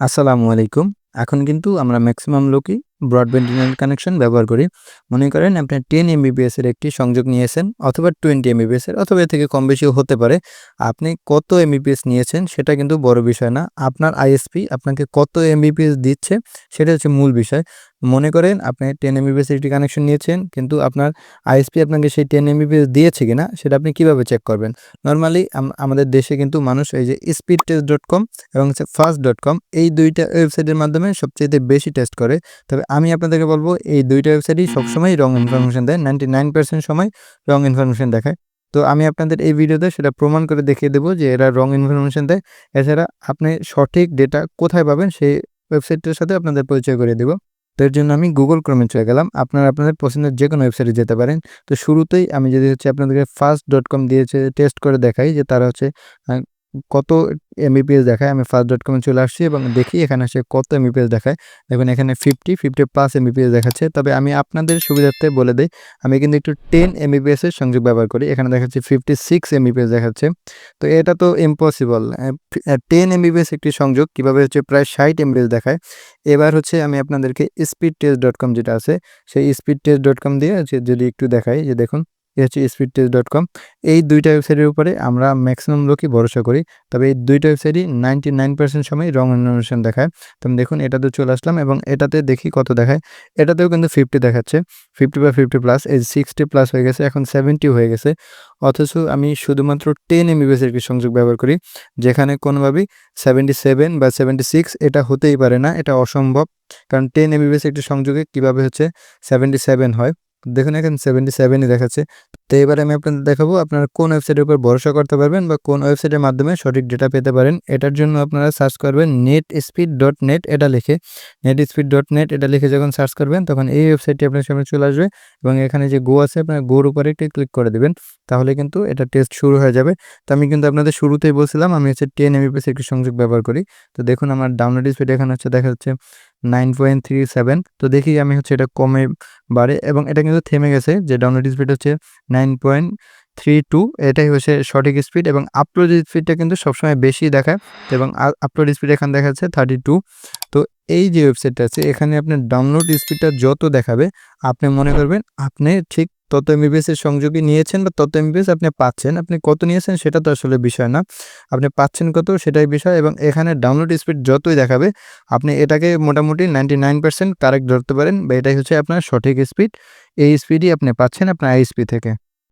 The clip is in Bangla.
আসসালামু আলাইকুম। এখন কিন্তু আমরা ম্যাক্সিমাম লোকই ব্রডব্যান্ড ইন্টারনেট কানেকশন ব্যবহার করি। মনে করেন আপনি 10 এমবিপিএস এর একটি সংযোগ নিয়েছেন অথবা 20 এমবিপিএস এর, অথবা এর থেকে কম বেশিও হতে পারে। আপনি কত এমবিপিএস নিয়েছেন সেটা কিন্তু বড় বিষয় না। আপনার আইএসপি আপনাকে কত এমবিপিএস দিচ্ছে সেটা হচ্ছে মূল বিষয়। মনে করেন আপনি টেন এমবিপিএস একটি কানেকশন নিয়েছেন কিন্তু আপনার আইএসপি আপনাকে সেই 10 এমবিপিএস দিয়েছে কিনা সেটা আপনি কীভাবে চেক করবেন? নর্মালি আমাদের দেশে কিন্তু মানুষ এই যে স্পিড টেস্ট ডট কম এবং ফার্স্ট ডট কম এই দুইটা ওয়েবসাইটের মাধ্যমে সবচাইতে বেশি টেস্ট করে। তবে আমি আপনাদেরকে বলব এই দুইটা ওয়েবসাইটই সবসময় রং ইনফরমেশন দেয়। 99% সময় রং ইনফরমেশন দেখায়। তো আমি আপনাদের এই ভিডিওতে সেটা প্রমাণ করে দেখিয়ে দেবো যে এরা রং ইনফরমেশন দেয়। এছাড়া আপনি সঠিক ডেটা কোথায় পাবেন সেই ওয়েবসাইটটার সাথে আপনাদের পরিচয় করিয়ে দেব। তো এর জন্য আমি গুগল ক্রোমে চলে গেলাম। আপনারা আপনাদের পছন্দের যে কোনো ওয়েবসাইটে যেতে পারেন। তো শুরুতেই আমি যদি হচ্ছে আপনাদেরকে ফার্স্ট ডট কম দিয়েছে টেস্ট করে দেখাই যে তারা হচ্ছে কত এমবিপিএস দেখায়। আমি ফার্স্ট ডট এ চলে আসছি এবং দেখি এখানে সে কত এমবিপিএস দেখায়। দেখুন এখানে 50, 50 প্লাস এমবিপিএস দেখাচ্ছে। তবে আমি আপনাদের সুবিধার্থে বলে দিই আমি কিন্তু একটু 10 এমবিপিএস এর সংযোগ ব্যবহার করি। এখানে দেখাচ্ছে 56 এমবিপিএস দেখাচ্ছে। তো এটা তো ইম্পসিবল। টেন 10 এমবিপিএস একটি সংযোগ কীভাবে হচ্ছে প্রায় 60 এমবিপিএস দেখায়। এবার হচ্ছে আমি আপনাদেরকে স্পিড টেস্ট ডট কম যেটা আছে সেই স্পিড টেস্ট ডট কম দিয়ে যদি একটু দেখাই যে দেখুন হচ্ছে কম এই ২ টা ওয়েবসাইটের উপরে আমরা ম্যাক্সিমাম লোকই ভরসা করি। তবে এই ২ টা ওয়েবসাইটই 99% সময় রং ইনফরমেশন দেখায়। তো দেখুন, এটাতে চলে আসলাম এবং এটাতে দেখি কত দেখায়। এটাতেও কিন্তু 50 দেখাচ্ছে। 50 বা 50 প্লাস এই 60 প্লাস হয়ে গেছে, এখন 70 হয়ে গেছে। অথচ আমি শুধুমাত্র 10 এমবিপিএস এর একটি সংযোগ ব্যবহার করি। যেখানে কোনোভাবেই 77 বা 76 এটা হতেই পারে না। এটা অসম্ভব। কারণ 10 এমবিপিএস একটি সংযোগে কীভাবে হচ্ছে 77 হয়। দেখুন, এখানে সেভেন্টি সেভেনই দেখাচ্ছে। তো এবারে আমি আপনাদের দেখাবো আপনারা কোন ওয়েবসাইটের উপর ভরসা করতে পারবেন বা কোন ওয়েবসাইটের মাধ্যমে সঠিক ডেটা পেতে পারেন। এটার জন্য আপনারা সার্চ করবেন নেট স্পিড ডট নেট এটা লিখে নেট স্পিড ডট নেট এটা লিখে যখন সার্চ করবেন তখন এই ওয়েবসাইটটি আপনার সামনে চলে আসবে এবং এখানে যে গো আছে আপনার গোর উপরে একটি ক্লিক করে দিবেন। তাহলে কিন্তু এটা টেস্ট শুরু হয়ে যাবে। তো আমি কিন্তু আপনাদের শুরুতেই বলছিলাম, আমি হচ্ছে 10 এমবিপিএস একটি সংযোগ ব্যবহার করি। তো দেখুন আমার ডাউনলোড স্পিড এখানে হচ্ছে দেখা যাচ্ছে 9.37 তো দেখি আমি হচ্ছে এটা কমে বাড়ে এবং এটা কিন্তু থেমে গেছে, যে ডাউনলোড স্পিড হচ্ছে 9.32 এটাই হচ্ছে সঠিক স্পিড এবং আপলোড স্পিডটা কিন্তু সবসময় বেশি দেখায় এবং আপলোড স্পিড এখানে দেখা যাচ্ছে 32 তো এই যে ওয়েবসাইটটা আছে, এখানে আপনার ডাউনলোড স্পিডটা যত দেখাবে, আপনি মনে করবেন আপনি ঠিক তত এমবিপিএস এর সংযোগী নিয়েছেন বা তত এমবিবিএস আপনি পাচ্ছেন। আপনি কত নিয়েছেন সেটা তো আসলে বিষয় না। আপনি পাচ্ছেন কত সেটাই বিষয় এবং এখানে ডাউনলোড স্পিড যতই দেখাবে, আপনি এটাকে মোটামুটি 99% কারেক্ট ধরতে পারেন বা এটাই হচ্ছে আপনার সঠিক স্পিড। এই স্পিডই আপনি পাচ্ছেন আপনার আইএসপি থেকে।